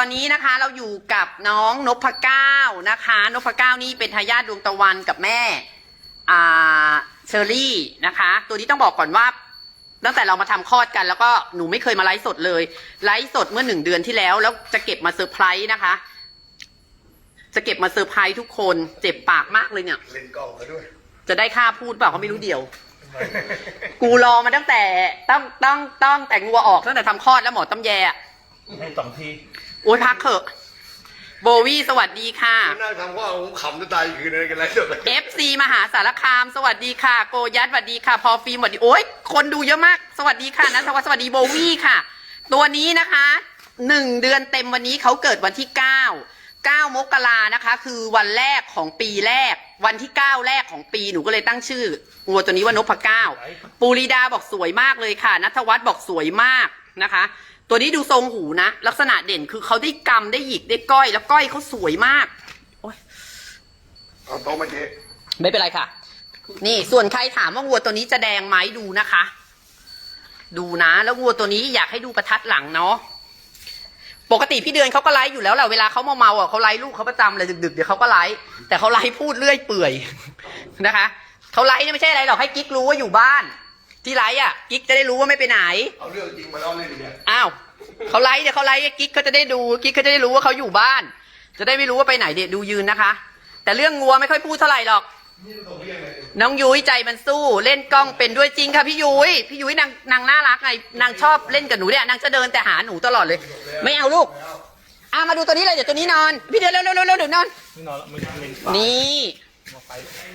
ตอนนี้นะคะเราอยู่กับน้องนพเก้านะคะนพเก้านี่เป็นทายาทดวงตะวันกับแม่อ่าเชอรี่นะคะ ตัวนี้ต้องบอกก่อนว่า ตั้งแต่เรามาทำคลอดกัน แล้วก็หนูไม่เคยมาไลฟ์สดเลย ไลฟ์สดเมื่อหนึ่งเดือนที่แล้ว แล้วจะเก็บมาเซอร์ไพรส์นะคะ จะเก็บมาเซอร์ไพรส์ทุกคนเจ็บปากมากเลยเนี่ย เล่นกล้องมาด้วย จะได้ค่าพูดเปล่าก็ไม่รู้เดียว กูรอมาตั้งแต่ต้องต้องต้องแต่งัวออกตั้งแต่ทำคลอดแล้วหมอตำแยอะให้สองที โอ้ยพักเถอะ โบวี่สวัสดีค่ะนั่งทำว่าผมขำจะตายคืนอะไรกันไรสุดเลย FC มหาสารคาม สวัสดีค่ะ โกยัดสวัสดีค่ะ พอฟิล์มสวัสดี โอ้ยคนดูเยอะมาก สวัสดีค่ะนัทวัฒน์สวัสดีโบวี่ค่ะ ตัวนี้นะคะหนึ่งเดือนเต็มวันนี้เขาเกิดวันที่เก้าเก้ามกรานะคะ คือวันแรกของปีแรก วันที่เก้าแรกของปีหนูก็เลยตั้งชื่อวัวตัวนี้ว่านพเก้าปูริดาบอกสวยมากเลยค่ะนัทวัฒน์บอกสวยมากนะคะ ตัวนี้ดูทรงหูนะ ลักษณะเด่นคือเขาได้กำได้หยิกได้ก้อย แล้วก้อยเขาสวยมากเอาโต๊ะมาเจ๊ไม่เป็นไรค่ะ นี่ส่วนใครถามว่าวัวตัวนี้จะแดงไหมดูนะคะ ดูนะ แล้ววัวตัวนี้อยากให้ดูประทัดหลังเนาะปกติพี่เดือนเขาก็ไลฟ์อยู่แล้วแหละเวลาเขาเมาเมาๆอะเขาไลฟ์ลูกเขาประจำเลยดึกๆเดี๋ยวเขาก็ไลฟ์แต่เขาไลฟ์พูดเรื่อยเปื่อยนะคะเขาไลฟ์เนี่ยไม่ใช่อะไรหรอกให้กิ๊กรู้ว่าอยู่บ้าน ที่ไลฟ์อะกิ๊กจะได้รู้ว่าไม่ไปไหน เอาเรื่องจริงมาเล่าเล่นเนี่ยอ้าวเขาไลฟ์เนี่ยเขาไลฟ์กิ๊กเขาจะได้ดูกิ๊กเขาจะได้รู้ว่าเขาอยู่บ้าน จะได้ไม่รู้ว่าไปไหนเดี๋ยวดูยืนนะคะ แต่เรื่องงัวไม่ค่อยพูดเท่าไหร่หรอก นี่มันตรงเรื่องอะไรน้องยุ้ยใจมันสู้ เล่นกล้องเป็นด้วยจริงค่ะพี่ยุ้ยพี่ยุ้ยนางนางน่ารักไงนางชอบเล่นกับหนูเนี่ยนางจะเดินแต่หาหนูตลอดเลย ไม่เอาลูกอะมาดูตัวนี้เลยเดี๋ยวตัวนี้นอน พี่เดินเร็วเร็วเร็วเร็วเดี๋ยวนอนนี่นอนแล้วมันมันนี่มาไป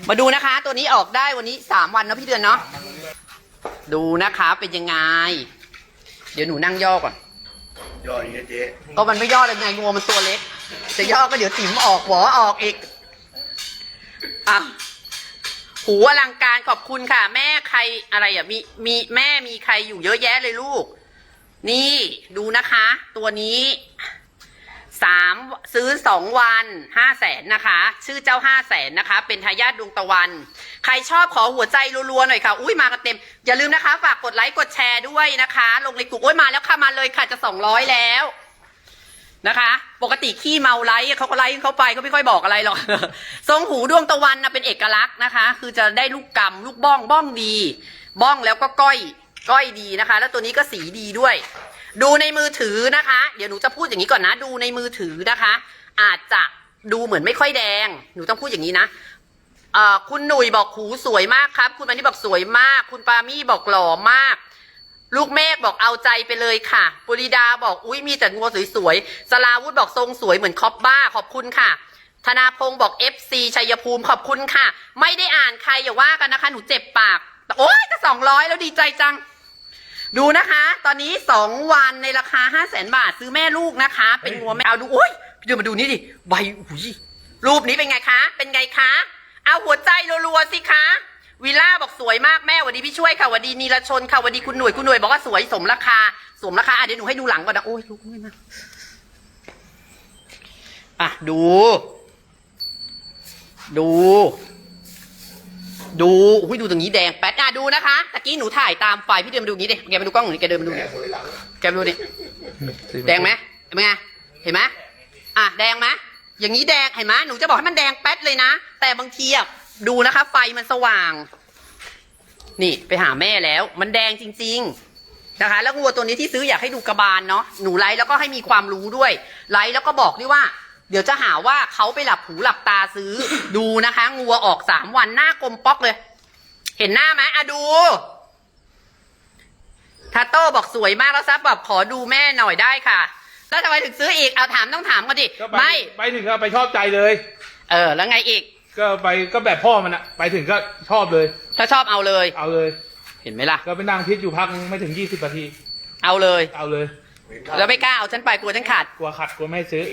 มาดูนะคะ ตัวนี้ออกได้วันนี้สามวันเนอะพี่เดือนเนาะ ดูนะคะเป็นยังไง เดี๋ยวหนูนั่งย่อก่อน ย่ออย่างเงี้ยเจ๊ก็มันไม่ย่อเลยไงงัวมันตัวเล็ก จะย่อก็เดี๋ยวติ๋มออกหัวออกอีกอะหูอลังการขอบคุณค่ะ แม่ใครอะไรอะมีมีแม่มีใครอยู่เยอะแยะเลยลูก นี่ดูนะคะ ตัวนี้ สามซื้อสองวันห้าแสนนะคะ ชื่อเจ้าห้าแสนนะคะ เป็นทายาทดวงตะวัน ใครชอบขอหัวใจรัวๆหน่อยค่ะ อุ้ยมากันเต็ม อย่าลืมนะคะ ฝากกดไลค์กดแชร์ด้วยนะคะ ลงในกลุ่มโอ้ยมาแล้วค่ะมาเลยค่ะจะสองร้อยแล้วนะคะ ปกติขี้เมาไลค์เขาก็ไลค์เขาไปเขาไม่ค่อยบอกอะไรหรอกทรงหูดวงตะวันนะเป็นเอกลักษณ์นะคะ คือจะได้ลูกกำลูกบ้องบ้องดี บ้องแล้วก็ก้อยก้อยดีนะคะ แล้วตัวนี้ก็สีดีด้วย ดูในมือถือนะคะ เดี๋ยวหนูจะพูดอย่างนี้ก่อนนะ ดูในมือถือนะคะ อาจจะดูเหมือนไม่ค่อยแดง หนูต้องพูดอย่างนี้นะเอ่อคุณหนุ่ยบอกหูสวยมากครับ คุณมานี่บอกสวยมาก คุณปามี่บอกหล่อมาก ลูกเมฆบอกเอาใจไปเลยค่ะปุริดาบอกอุ้ยมีแต่งัวสวยๆสลาวุธบอกทรงสวยเหมือนคอปบ้าขอบคุณค่ะ ธนาพงศ์บอก FC ชัยภูมิขอบคุณค่ะ ไม่ได้อ่านใครอย่าว่ากันนะคะ หนูเจ็บปาก โอ๊ยจะสองร้อยแล้วดีใจจัง ดูนะคะ ตอนนี้สองวันในราคาห้าแสนบาทซื้อแม่ลูกนะคะ เป็นงัวแม่เอาดูโอ้ยเดี๋ยวมาดูนี่ดิใบอุ้ยรูปนี้เป็นไงคะ เป็นไงคะ เอาหัวใจรัวๆสิคะวิลล่าบอกสวยมากแม่วัดดีพี่ช่วยค่ะวัดดีนีรชนค่ะวัดดีคุณหน่วยคุณหน่วยบอกว่าสวยสมราคาสมราคาอะเดี๋ยวหนูให้ดูหลังก่อนนะโอ้ยลูกไม่มาอะดู ดู ดูอุ้ยดูตรงนี้แดงแป๊ดอะดูนะคะตะกี้หนูถ่ายตามไฟพี่เดินมาดูนี้ดิแกมาดูกล้องหนูแกเดินมาดูแหมนี่สวยหลังแกมาดูนี่แดงไหมเห็นไหมเห็นไหมอะแดงไหมอย่างนี้แดงเห็นไหมหนูจะบอกให้มันแดงแป๊ดเลยนะ แต่บางทีอะดูนะคะ ไฟมันสว่าง นี่ไปหาแม่แล้ว มันแดงจริง ๆนะคะ แล้ววัวตัวนี้ที่ซื้ออยากให้ดูกระบาลเนาะหนูไลฟ์แล้วก็ให้มีความรู้ด้วยไลฟ์แล้วก็บอกด้วยว่า เดี๋ยวจะหาว่าเขาไปหลับหูหลับตาซื้อ ดูนะคะงัวออกสามวันหน้ากลมป๊อกเลย เห็นหน้าไหมอะดูทาโต้บอกสวยมากแล้วซับแบบขอดูแม่หน่อยได้ค่ะ แล้วทำไมถึงซื้ออีกเอาถามต้องถามเขาดิก็ไปไม่ ไปถึงก็ไปชอบใจเลย เออ แล้วไงอีก ก็ไปก็แบบพ่อมันอะไปถึงก็ชอบเลย ถ้าชอบเอาเลย เอาเลย เห็นไหมล่ะ ก็ไปนั่งคิดอยู่พักนึงไม่ถึงยี่สิบนาที เอาเลย เอาเลย แล้วไม่กล้าเอาฉันไปกลัวฉันขาด กลัวขัดกลัวไม่ให้ซื้อ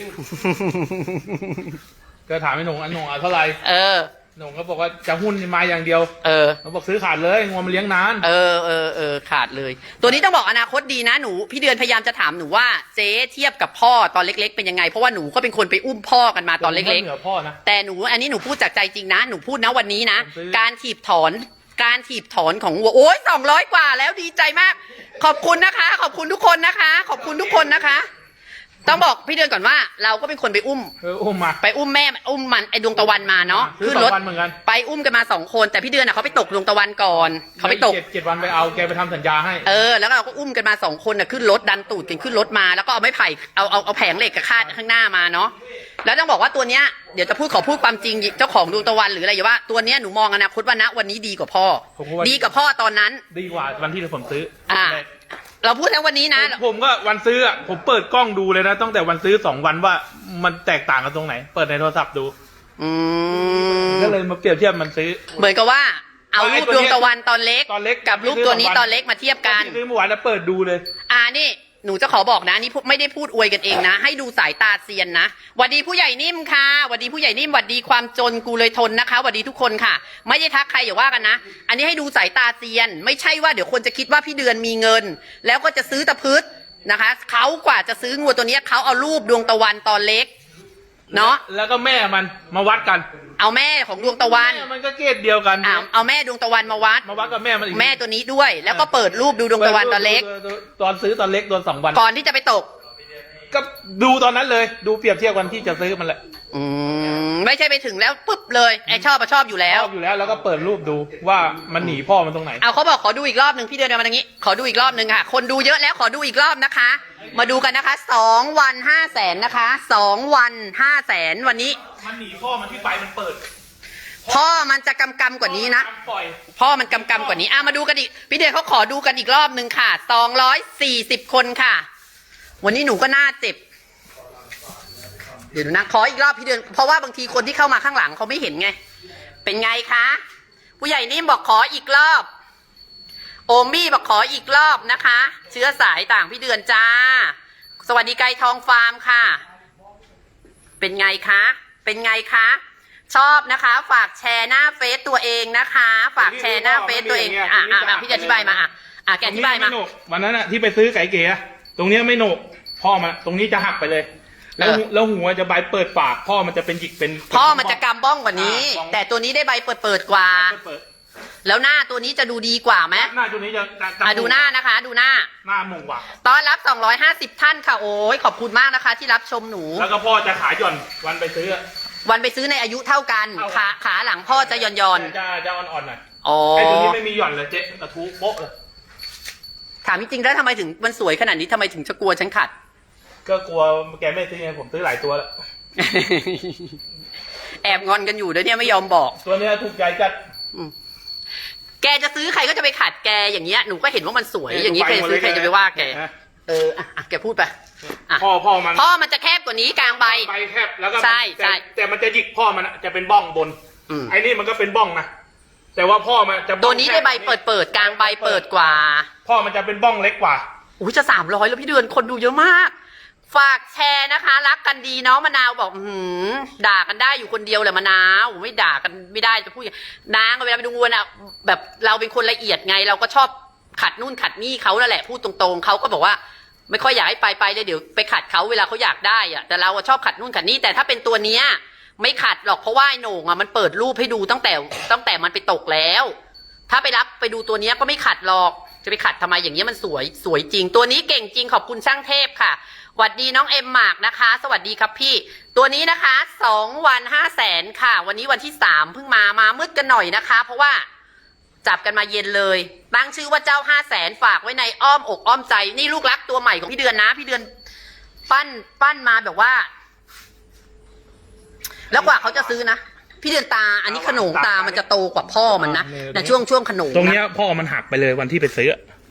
ก็ถามไอ้หนงอันหนงเอาเท่าไหร่เออ หนงก็บอกว่าจะหุ้นมาอย่างเดียวเออ เขาบอกซื้อขาดเลยงวมันเลี้ยงนาน เออเออเออขาดเลย ตัวนี้ต้องบอกอนาคตดีนะหนู พี่เดือนพยายามจะถามหนูว่าเจ๊เทียบกับพ่อตอนเล็ก ๆ เป็นยังไง เพราะว่าหนูก็เป็นคนไปอุ้มพ่อกันมาตอนเล็ก เหนือพ่อนะ ๆ แต่หนูอันนี้หนูพูดจากใจจริงนะ หนูพูดนะวันนี้นะ ผมซื้อ การถีบถอน การถีบถอนของวัวโอ้ยสองร้อยกว่าแล้วดีใจมาก ขอบคุณนะคะ ขอบคุณทุกคนนะคะ ขอบคุณทุกคนนะคะ ต้องบอกพี่เดือนก่อนว่า เราก็เป็นคนไปอุ้ม เอออุ้มมา ไปอุ้มแม่อุ้มมันไอดวงตะวันมาเนาะซื้อขึ้นสอรงถวันเหมือนกัน ไปอุ้มกันมาสองคนแต่พี่เดือนอะเขาไปตกดวงตะวันก่อนเขาไปตกจ็ดเจ็ดวันไปเอาแกไปทำสัญญาให้ เออแล้วเราก็อุ้มกันมาสองคนน่ะขึ้นรถดันตูดกันขึ้นรถมาแล้วก็เอาไม้ไผ่เอาเอาเอาแผงเหล็กกับคาดข้างหน้ามาเนาะแล้วต้องบอกว่าตัวเนี้ยเดี๋ยวจะพูดขอพูดความจริงเจ้าของดวงตะวันหรืออะไรอย่าว่าตัวเนี้ยหนูมองอนาคตว่าณวันนี้ดีกว่าพ่อ ผมก็ว่า ดีกว่าพ่อตอนนั้น ดีกว่าวันที่ผมซื้ออ่า แรก เราพูดทั้งวันนี้นะผมผมก็วันซื้ออะผมเปิดกล้องดูเลยนะตั้งแต่วันซื้อสองวันว่ามันแตกต่างกันตรงไหน เปิดในโทรศัพท์ดู อืมก็เลยมาเปรียบเทียบมันซื้อ เหมือนกับว่า เอารูปดวงตะวันตอนเล็กตอนเล็กกับรูปตัวนี้ตอนเล็กมาเทียบกัน ที่ซื้อเมื่อวานแล้วเปิดดูเลย อ่านี่ หนูจะขอบอกนะนี่ไม่ได้พูดอวยกันเองนะ ให้ดูสายตาเซียนนะหวัดดีผู้ใหญ่นิ่มค่ะหวัดดีผู้ใหญ่นิ่มหวัดดีความจนกูเลยทนนะคะหวัดดีทุกคนค่ะ ไม่ได้ทักใครอย่าว่ากันนะ อันนี้ให้ดูสายตาเซียน ไม่ใช่ว่าเดี๋ยวคนจะคิดว่าพี่เดือนมีเงิน แล้วก็จะซื้อตะพืชนะคะเขากว่าจะซื้องัวตัวนี้เขาเอารูปดวงตะวันตอนเล็ก เนาะแล้วก็แม่มันมาวัดกันเอาแม่ของดวงตะวัน แม่มันก็เกรดเดียวกัน อ่าเอาแม่ดวงตะวันมาวัด มาวัดกับแม่มันอีกแม่ตัวนี้ด้วย แล้วก็เปิดรูปดูดวงตะวันตอนเล็ก ตอนซื้อตอนเล็กตอนสองวัน ก่อนที่จะไปตก ก็ดูตอนนั้นเลย ดูเปรียบเทียบกันที่จะซื้อมันแหละ อืมไม่ใช่ไปถึงแล้วปุ๊บเลยไอชอบอะชอบอยู่แล้ว ชอบอยู่แล้วแล้วก็เปิดรูปดูว่ามันหนีพ่อมันตรงไหน เอาเขาบอกขอดูอีกรอบหนึ่งพี่เดินมาทางนี้ ขอดูอีกรอบหนึ่งค่ะ คนดูเยอะแล้วขอดูอีกรอบนะคะ มาดูกันนะคะสองวันห้าแสนนะคะสองวันห้าแสนวันนี้ มันหนีพ่อมันที่ไฟมันเปิดพ่อมันจะกำกำกว่านี้นะ ปล่อย พ่อมันกำกำกว่านี้อะมาดูกันอีก พี่เดือนเขาขอดูกันอีกรอบหนึ่งค่ะสองร้อยสี่สิบคนค่ะ วันนี้หนูก็น่าเจ็บ เดี๋ยวดูนะขออีกรอบพี่เดือนเพราะว่าบางทีคนที่เข้ามาข้างหลังเขาไม่เห็นไง เป็นไงคะ ผู้ใหญ่นิ่มบอกขออีกรอบ โอมมี่บอกขออีกรอบนะคะ เชื้อสายต่างพี่เดือนจ้า สวัสดีไกรทองฟาร์มค่ะ เป็นไงคะ เป็นไงคะ ชอบนะคะ ฝากแชร์หน้าเฟซตัวเองนะคะ ฝากแชร์หน้าเฟซตัวเองอะอะอะพี่จะอธิบายมาอะอะแกอธิบายมา ตรงนี้ไโหนกวันนั้นอะที่ไปซื้อไก่เก๋อะตรงเนี้ยไม่โหนกพ่อมันตรงนี้จะหักไปเลย แล้วเออแล้วหัวจะใบเปิดปาก พ่อมันจะเป็นหยิกเป็นพ่อมันจะกำบ้องกว่านี้อ่าบ้องแต่ตัวนี้ได้ใบเปิดเปิดๆกว่าเปิดแล้วหน้าตัวนี้จะดูดีกว่าไหมหน้าตัวนี้จะจะจะอะดูหน้านะคะ ดูหน้าหน้าหมุ่งกว่าต้อนรับ 250 ท่านค่ะโอ้ยขอบคุณมากนะคะ ที่รับชมหนู แล้วก็พ่อจะขาหย่อนวันไปซื้ออะวันไปซื้อในอายุเท่ากันเท่ากันขาขาหลังพ่อจะย่อนย่อนจะจะอ่อนๆหน่อยๆอ๋อไอ้ตัวนี้ไม่มีหย่อนเลยเจ๊กระทู้โป๊ะเลยถามจริงๆแล้วทำไมถึงมันสวยขนาดนี้ทำไมถึงจะกลัวฉันขัด ก็กลัวแกไม่ซื้อไงผมซื้อหลายตัวแล้ว แอบงอนกันอยู่เดี๋ยวเนี่ยไม่ยอมบอก ตัวเนี้ยถูกใจจัด แกจะซื้อใครก็จะไปขัดแกอย่างเงี้ยหนูก็เห็นว่ามันสวยอย่างนี้ใครซื้อใครจะไปว่าแกนะเอออะอะแกพูดไปอะพ่อพ่อมันพ่อมันจะแคบกว่านี้กลางใบใบแคบแล้วก็ใช่แต่ใช่แต่มันจะหยิกพ่อมันอะจะเป็นบ้องบน อืมไอ้นี่มันก็เป็นบ้องนะแต่ว่าพ่อมันจะบ้องตัวนี้ได้ใบแคเปิดเปิดๆกลางใบเปิดกว่าพ่อมันจะเป็นบ้องเล็กกว่า อุ้ยจะสามร้อยแล้วพี่เดือนคนดูเยอะมาก ฝากแชร์นะคะ รักกันดีเนาะมะนาวบอกหือด่ากันได้อยู่คนเดียวแหละมะนาวไม่ด่ากันไม่ได้จะพูดย่างนางเวลาไปดูวัวน่ะแบบเราเป็นคนละเอียดไง เราก็ชอบขัดนู่นขัดนี่เขานั่นแหละพูดตรงๆเขาก็บอกว่า ไม่ค่อยอยากให้ไปไปเลยเดี๋ยวไปขัดเขาเวลาเขาอยากได้อะแต่เราชอบขัดนู่นขัดนี่แต่ถ้าเป็นตัวเนี้ย ไม่ขัดหรอกเพราะว่าไอ้โหน่งอะมันเปิดรูปให้ดูตั้งแต่ตั้งแต่มันไปตกแล้ว ถ้าไปรับไปดูตัวเนี้ยก็ไม่ขัดหรอกจะไปขัดทำไมอย่างเงี้ยมันสวยสวยจริง ตัวนี้เก่งจริงขอบคุณช่างเทพค่ะ วัสดีน้องเอ็มหมากนะคะ สวัสดีครับพี่ ตัวนี้นะคะสองวันห้าแสนค่ะ วันนี้วันที่สามเพิ่งมามามืดกันหน่อยนะคะ เพราะว่าจับกันมาเย็นเลย ตั้งชื่อว่าเจ้าห้าแสนฝากไว้ในอ้อมอกอ้อมใจ นี่ลูกรักตัวใหม่ของพี่เดือนนะ พี่เดือนปั้นปั้นมาแบบว่า แล้วกว่าเขาจะซื้อนะ พี่เดือนตา อันนี้ขนงตามันจะโตกว่าพ่อมันนะอ่านะช่วงช่วงขนงตรงนะเนี้ยพ่อมันหักไปเลยวันที่ไปซื้อ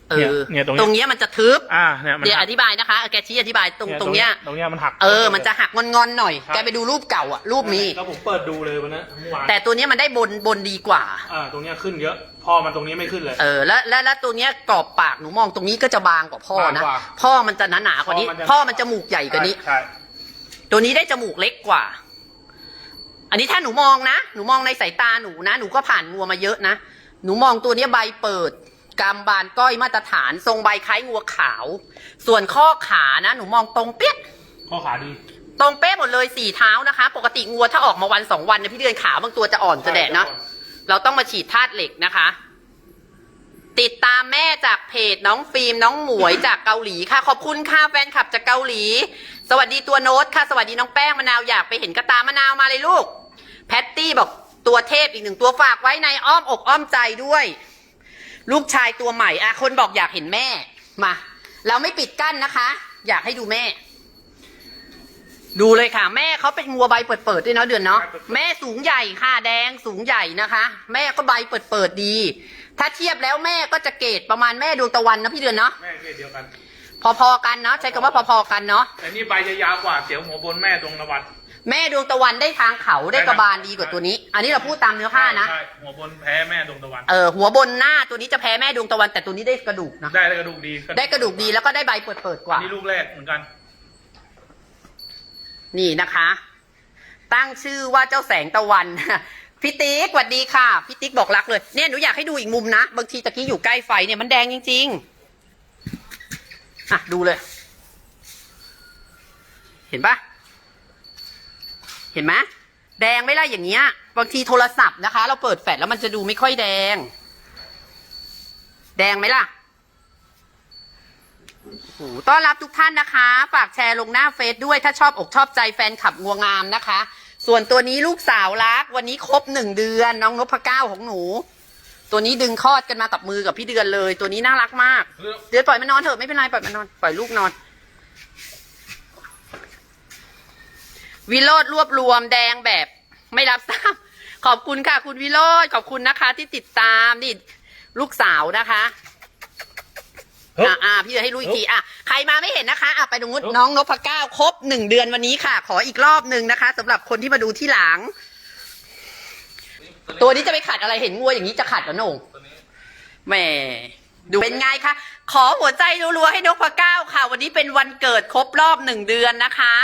เอเนี่ยอเนี่ยตรงตรงเนี้ยเนี้ยมันจะทึบ อ่าเนี่ยมันเดี๋ยวหัอกธิบายนะคะเออแกชี้อธิบายตรงตรงเนี้ย ตรงเนี้ยมันหัก เออ มันจะหักงอนๆหน่อย ครับ แกไปดูรูปเก่าอะรูปมี แล้วผมเปิดดูเลยวันนั้นเมื่อวานแต่ตัวเนี้ยมันได้บนบนดีกว่า อ่าตรงเนี้ยขึ้นเยอะพ่อมันตรงนี้ไม่ขึ้นเลย เออ แล้วแล้วแล้วตัวเนี้ยกรอบปากหนูมองตรงนี้ก็จะบางกว่าพ่อนะ บางกว่าพ่อมันจะหนาหนาๆกว่านี้ พ่อมันจะ พ่อมันจมูกใหญ่กว่านี้ใช่ ตัวนี้ได้จมูกเล็กกว่า อันนี้ถ้าหนูมองนะ หนูมองในสายตาหนูนะ หนูก็ผ่านงัวมาเยอะนะ หนูมองตัวเนี้ยใบเปิด กำบานก้อยมาตรฐานทรงใบคล้ายงัวขาว ส่วนข้อขานะหนูมองตรงเปี้ยข้อขาดี ตรงเป๊ะหมดเลยสี่เท้านะคะ ปกติงัวถ้าออกมาวันสองวันเนี่ยพี่เดือนขาบางตัวจะอ่อนจะแดดเนาะเราต้องมาฉีดธาตุเหล็กนะคะ ติดตามแม่จากเพจน้องฟิล์มน้องหมวยจากเกาหลีค่ะ ขอบคุณค่ะแฟนคลับจากเกาหลี สวัสดีตัวโน้ตค่ะ สวัสดีน้องแป้งมะนาวอยากไปเห็นกระตามะนาวมาเลยลูก แพตตี้บอกตัวเทพอีกหนึ่งตัวฝากไว้ในอ้อมอกอ้อมใจด้วย ลูกชายตัวใหม่อะคนบอกอยากเห็นแม่ มา เราไม่ปิดกั้นนะคะ อยากให้ดูแม่ ดูเลยค่ะ แม่เขาเป็นงัวใบเปิดๆด้วยเนาะเดือนเนาะแม่สูงใหญ่ค่ะแดงสูงใหญ่นะคะ แม่ก็ใบเปิดๆดี ถ้าเทียบแล้วแม่ก็จะเกรดประมาณแม่ดวงตะวันนะพี่เดือนเนาะแม่เกรดเดียวกัน พอๆกันเนาะใช้คำว่าพอๆกันเนาะแต่นี่ใบจะยาวกว่าเสียวหัวบนแม่ตรงนวัด แม่ดวงตะวันได้ทางเขาได้กระบาลดีกว่าตัวนี้ อันนี้เราพูดตามเนื้อผ้านะใช่หัวบนแพ้แม่ตรงตะวันเออหัวบนหน้าตัวนี้จะแพ้แม่ดวงตะวัน แต่ตัวนี้ได้กระดูกนะได้กระดูกดีได้กระดูกดีแล้วก็ได้ใบเปิดๆกว่านี่ลูกแรกเหมือนกัน นี่นะคะ ตั้งชื่อว่าเจ้าแสงตะวันพี่ติ๊กสวัสดีค่ะพี่ติ๊กบอกรักเลยเนี่ยหนูอยากให้ดูอีกมุมนะบางทีตะกี้อยู่ใกล้ไฟเนี่ยมันแดงจริง ๆอะดูเลย เห็นปะเห็นไหมแดงไม่ไล่อย่างเงี้ย บางทีโทรศัพท์นะคะ เราเปิดแฟลชแล้วมันจะดูไม่ค่อยแดง แดงไหมล่ะโอ้โหต้อนรับทุกท่านนะคะ ฝากแชร์ลงหน้าเฟซด้วยถ้าชอบอกชอบใจแฟนขับงัวงามนะคะ ส่วนตัวนี้ลูกสาวรัก วันนี้ครบหนึ่งเดือน น้องนพเก้าของหนู ตัวนี้ดึงคลอดกันมากับมือกับพี่เดือนเลย ตัวนี้น่ารักมาก เดือนปล่อยมันนอนเถอะไม่เป็นไรปล่อยมันนอนปล่อยลูกนอน วิโรดรวบรวมแดงแบบไม่รับทราบขอบคุณค่ะ คุณวิโรดขอบคุณนะคะ ที่ติดตามนี่ลูกสาวนะคะเฮ้ยอ่าอ่าพี่จะให้รู้อีกทีอะใครมาไม่เห็นนะคะอะไปตรงนู้นเฮ้ยน้องนพเก้าครบหนึ่งเดือนวันนี้ค่ะ ขออีกรอบหนึ่งนะคะสำหรับคนที่มาดูที่หลัง ตัวนี้จะไปขัดอะไรเห็นงัวอย่างนี้จะขัดเหรอโหน่งแหมดูเป็นไงคะขอหัวใจรัวๆให้นพเก้าค่ะ วันนี้เป็นวันเกิดครบรอบหนึ่งเดือนนะคะ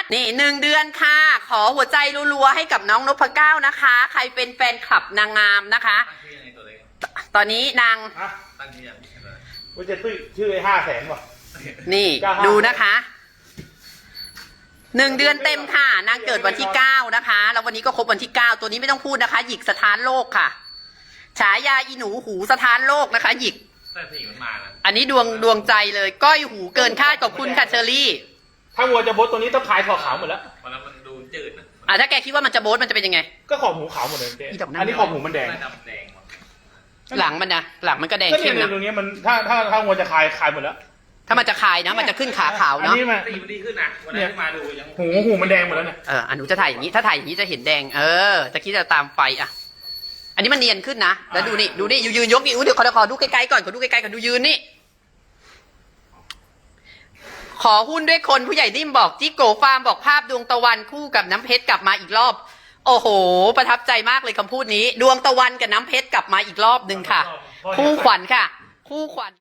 อะนี่หนึ่งเดือนค่ะ ขอหัวใจรัวๆให้กับน้องนพเก้านะคะ ใครเป็นแฟนคลับนางงามนะคะ ตั้งชื่อยังไงตัวเล็กตอนนี้นางฮะตั้งชื่อยังไงว่าจะชื่อชื่อไอ้ห้าแสนว่ะนี่เก้าห้า ดูนะคะหนึ่งเดือนเต็มค่ะ นางเกิดวันที่เก้านะคะ แล้ววันนี้ก็ครบวันที่เก้าตัวนี้ไม่ต้องพูดนะคะ หยิกสถานโลกค่ะ ฉายาอีหนูหูสถานโลกนะคะ หยิก แต่สีมันมานะอันนี้ดวงดวงใจเลย ก้อยหูเกินคาดขอบคุณค่ะเชอรี่ ถ้าวัวจะบดตัวนี้ต้องขายขอบขาวหมดแล้ว วันนั้นมันดูจืดนะอะถ้าแกคิดว่ามันจะโบ๊ทมันจะเป็นยังไง ก็ขอบหูขาวหมดเลยเจ๊อีดอกนั่นอันนี้ขอบหูมันแดงไม่ดำแดงว่ะหลังมันนะหลังมันก็แดงก็เข้เนี่ยมเนี่ยนะตรงนี้มันถ้าถ้าถ้าวัวจะคายคายหมดแล้วถ้ามันจะคายนะ มันจะขึ้นขาขาวอันเนาะนี้มันสีมันดีขึ้นนะวันนั้นที่มาดูยังหูหูมันแดงหมดแล้วเนี่ยเอออันหนูจะถ่ายอย่างนี้ถ้าถ่ายอย่างนี้จะเห็นแดง เออจะคิดจะตามไฟอะ อันนี้มันเนียนขึ้นนะแล้วดูนี่ดูนี่ยืนยกนี่อุ้ยเดี๋ยวขอขอดูใกล้ๆก่อนขอดูใกล้ๆก่อนดูยืนนี่ ขอหุ้นด้วยคนผู้ใหญ่นิ่มบอกจิโกฟาร์มบอกภาพดวงตะวันคู่กับน้ำเพชรกลับมาอีกรอบ โอ้โห ประทับใจมากเลยคำพูดนี้ ดวงตะวันกับน้ำเพชรกลับมาอีกรอบหนึ่งค่ะ คู่ขวัญค่ะ คู่ขวัญ